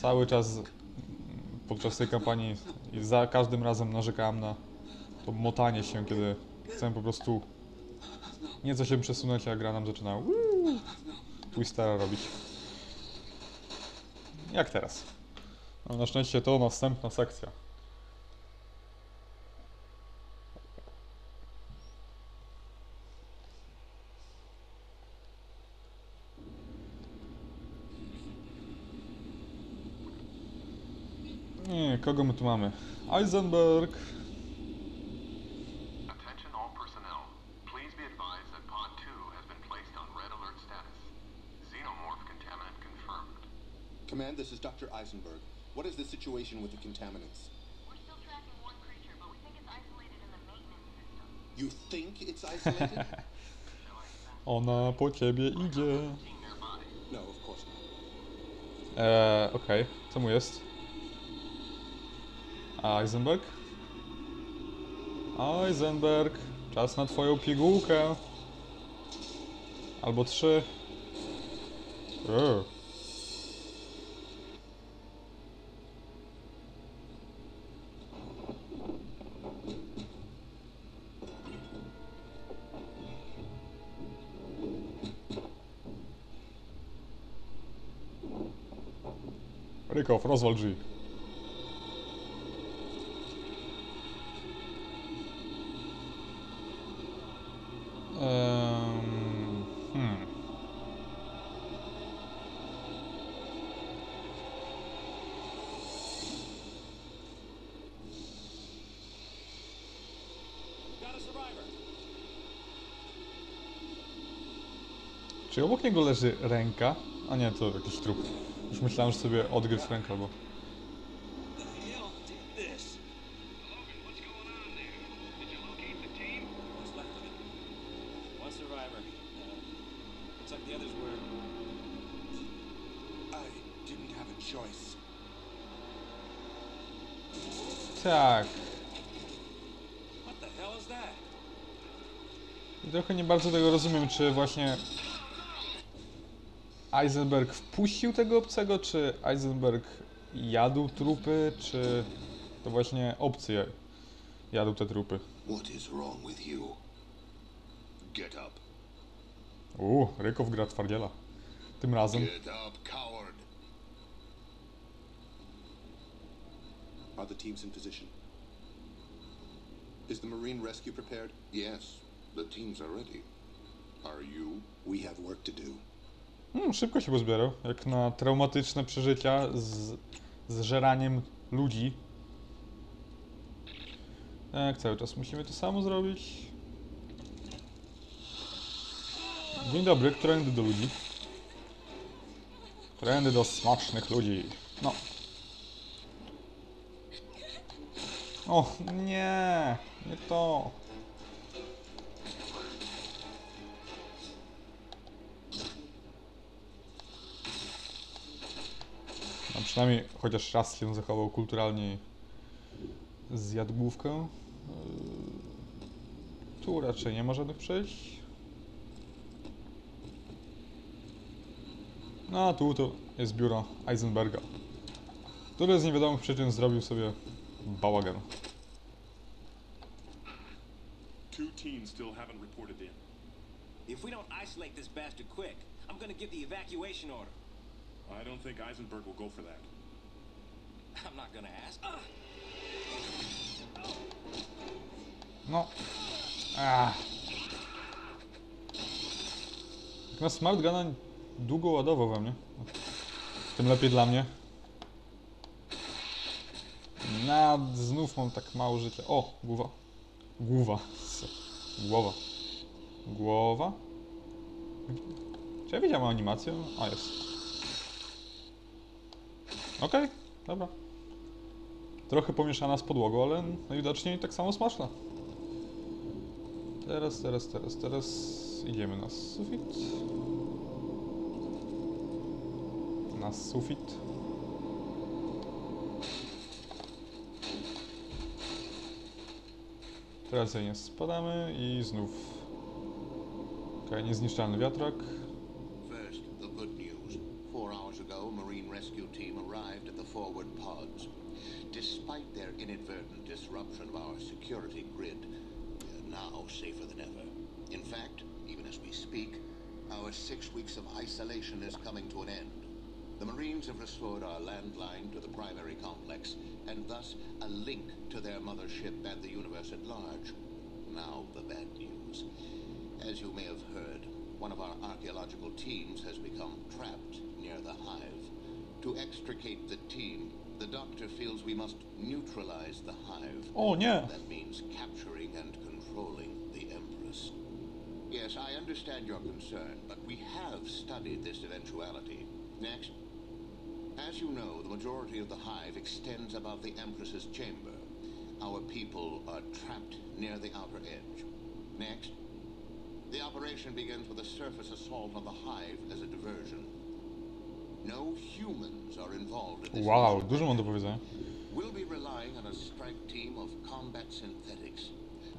cały czas podczas tej kampanii i za każdym razem narzekałem na to motanie się, kiedy chcę po prostu nieco się przesunąć, a gra nam zaczyna uuu, twistera robić. Jak teraz? No, na szczęście to następna sekcja. Nie, kogo my tu mamy? Eisenberg. Attention all personnel. Please be advised that Pod 2 has been placed on red alert status. Xenomorph contaminant confirmed. Command, this is Dr. Eisenberg. What is the situation with the contaminants? We're still tracking one creature, but we think it's isolated in the maintenance system. You think it's isolated? Ona po ciebie idzie. no, of course not. Eee, okej. Co mu jest? Eisenberg? Eisenberg, czas na twoją pigułkę. Albo trzy. Eee. Rykow, rozwal drzwi. Czy obok niego leży ręka? A nie, to jakiś trup. Już myślałem, że sobie odgryzł rękę, bo... Tak. I trochę nie bardzo tego rozumiem, czy właśnie Eisenberg wpuścił tego obcego, czy Eisenberg jadł trupy, czy to właśnie obcy jadł te trupy. What is wrong with you? Get up. Uuu, Rykow gra twardziela. Tym razem. Get up, coward. Are the teams in position? Is the Marine rescue prepared? Yes, the teams are ready. Are you? We have work to do. Hmm, szybko się pozbierał, jak na traumatyczne przeżycia z zżeraniem ludzi. Tak, cały czas musimy to samo zrobić. Dzień dobry, którędy do ludzi? Którędy do smacznych ludzi. No. O, nie, nie to. No przynajmniej chociaż raz się zachował kulturalnie zjadł główkę. Yy, Tu raczej nie ma żadnych przejść. No a tu to jest biuro Eisenberga, który z niewiadomych przyczyn zrobił sobie bałagan. Two teams still haven't reported in. If we don't isolate this bastard quick, I'm gonna give the evacuation order. I don't think Eisenberg will go for that. I'm not gonna ask. No. Ach. Jak na smart guna długo ładował we mnie. Tym lepiej dla mnie. Na, znów mam tak mało życia. O, głowa. Głowa. Głowa. Głowa? Czy ja widziałem animację? A, jest. Okej, dobra. Trochę pomieszana z podłogą, ale najwidoczniej tak samo smaczna. Teraz, teraz, teraz, teraz idziemy na sufit. Na sufit. Teraz nie spadamy i znów. Okej, niezniszczalny wiatrak. Safer than ever. In fact, even as we speak, our six weeks of isolation is coming to an end. The Marines have restored our landline to the primary complex, and thus a link to their mothership and the universe at large. Now, the bad news. As you may have heard, one of our archaeological teams has become trapped near the hive. To extricate the team, the doctor feels we must neutralize the hive. Oh, yeah. That means capturing and controlling the Empress. Yes, I understand your concern, but we have studied this eventuality. Next. As you know, the majority of the hive extends above the Empress's chamber. Our people are trapped near the outer edge. Next. The operation begins with a surface assault on the hive as a diversion. No humans are involved in this Wow, dużo mam do powiedzenia. We'll be relying on a strike team of combat synthetics.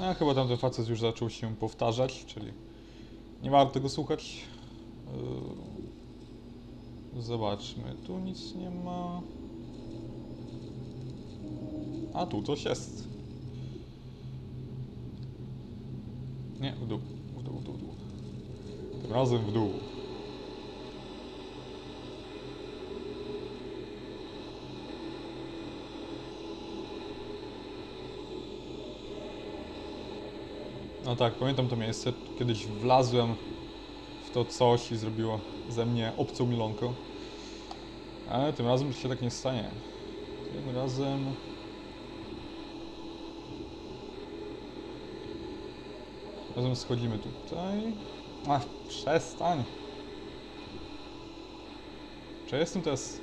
No, chyba tamten facet już zaczął się powtarzać, czyli nie warto go słuchać. Yy, Zobaczmy, tu nic nie ma. A tu coś jest. Nie, w dół, w dół, w dół, w dół. Tym razem w dół. No tak, pamiętam to miejsce. Kiedyś wlazłem w to coś i zrobiło ze mnie obcą milonkę. Ale tym razem się tak nie stanie. Tym razem... Razem schodzimy tutaj. Ach, przestań! Czy ja jestem teraz...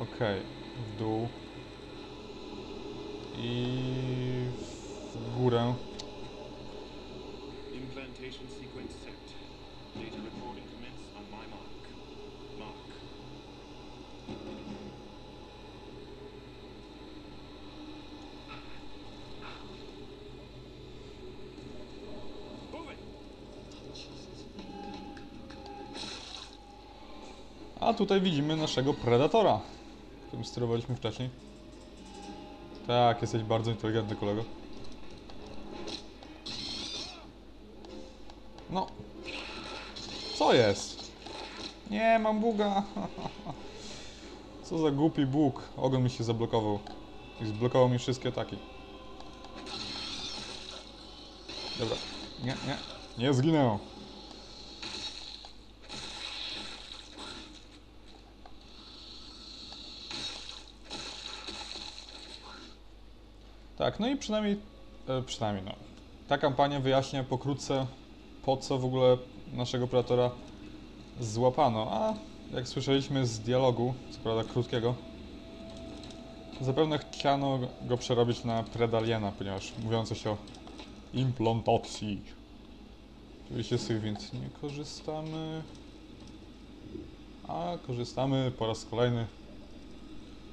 Okej, w dół i w górę. Implantation sequence set. Data recording commence on my mark. Mark. A tutaj widzimy naszego Predatora, którym sterowaliśmy wcześniej. Tak, jesteś bardzo inteligentny kolego. No. Co jest? Nie, mam buga. Co za głupi bóg. Ogon mi się zablokował. I zblokował mi wszystkie ataki. Dobra. Nie, nie. Nie zginę. Tak, no i przynajmniej, e, przynajmniej no, ta kampania wyjaśnia pokrótce po co w ogóle naszego Predatora złapano, a jak słyszeliśmy z dialogu, co prawda krótkiego, zapewne chciano go przerobić na Predaliena, ponieważ mówiąco się o implantacji. Oczywiście z tych więc nie korzystamy, a korzystamy po raz kolejny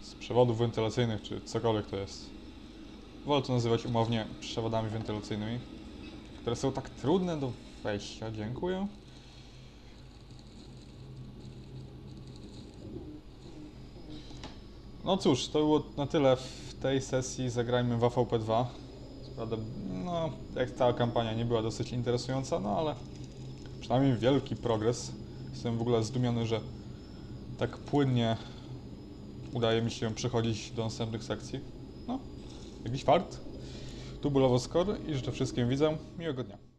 z przewodów wentylacyjnych, czy cokolwiek to jest. Wolę to nazywać umownie przewodami wentylacyjnymi, które są tak trudne do wejścia. Dziękuję. No cóż, to było na tyle w tej sesji Zagrajmy w AVP2. Co prawda, no, jak cała kampania nie była dosyć interesująca, no ale przynajmniej wielki progres. Jestem w ogóle zdumiony, że tak płynnie udaje mi się przechodzić do następnych sekcji. Jakiś fart. Tu był Lowoskor i życzę wszystkim widzom miłego dnia.